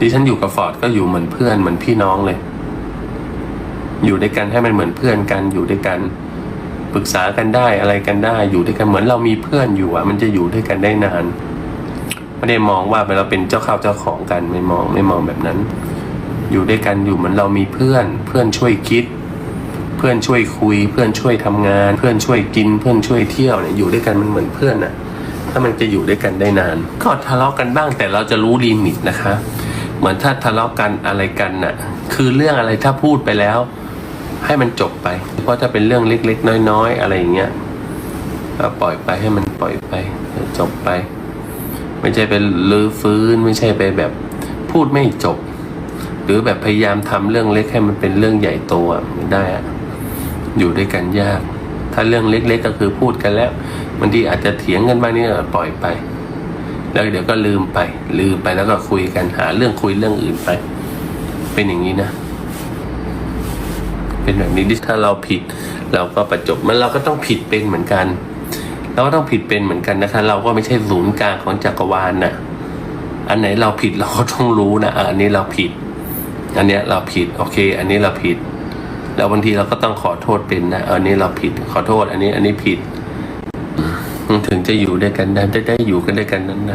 ดิฉันอยู่กับฟอร์ดก็อยู่เหมือนเพื่อนเหมือนพี่น้องเลย อยู่ด้วยกันให้มันเหมือนเพื่อนกันอยู่ด้วยกันปรึกษากันได้อะไรกันได้อยู่ด้วยกันเหมือนเรามีเพื่อนอยู่อะมันจะอยู่ด้วยกันได้นานไม่ได้มองว่าเราเป็นเจ้าข้าวเจ้าของกันไม่มองไม่มองแบบนั้น อยู่ด้วยกันอยู่เหมือนเรามีเพื่อน เพื่อนช่วยคิด เพื่อนช่วยคุย เพื่อนช่วยทำงาน เพื่อนช่วยกิน เพื่อนช่วยเที่ยวเนี่ยอยู่ด้วยกันมันเหมือนเพื่อนน่ะถ้ามันจะอยู่ด้วยกันได้นาน ก็ทะเลาะกันบ้างแต่เราจะรู้ลิมิตนะคะ เหมือนถ้าทะเลาะกันอะไรกันน่ะ คือเรื่องอะไรถ้าพูดไปแล้ว ให้มันจบไป เพราะถ้าเป็นเรื่องเล็กๆ น้อยๆ อะไรอย่างเงี้ยก็ปล่อยไปให้มันปล่อยไป จบไป ไม่ใช่ไปลื้อฟื้นไม่ใช่ไปแบบพูดไม่จบ หรือแบบพยายามทำเรื่องเล็กให้มันเป็นเรื่องใหญ่โตอะไม่ได้อะอยู่ด้วยกันยาก ถ้าเรื่องเล็ก ๆ ก็คือพูดกันแล้วบางทีอาจจะเถียงกันบ้างนี่ก็ปล่อยไป แล้วเดี๋ยวก็ลืมไป ลืมไปแล้วก็คุยกันหาเรื่องคุยเรื่องอื่นไป เป็นอย่างนี้นะ เป็นแบบนี้ถ้าเราผิด เราก็ประจบมันเราก็ต้องผิดเป็นเหมือนกัน เราก็ต้องผิดเป็นเหมือนกันนะคะ เราก็ไม่ใช่ศูนย์กลางของจักรวาลน่ะ อันไหนเราผิดเราก็ต้องรู้นะอันนี้เราผิด อันเนี้ยเราผิดโอเค อันนี้เราผิด แล้วบางทีเราก็ต้องขอโทษเป็นนะอันนี้เราผิดขอโทษ อันนี้อันนี้ผิด ถึงจะอยู่ด้วยกันได้ได้อยู่กันด้วยกันนาน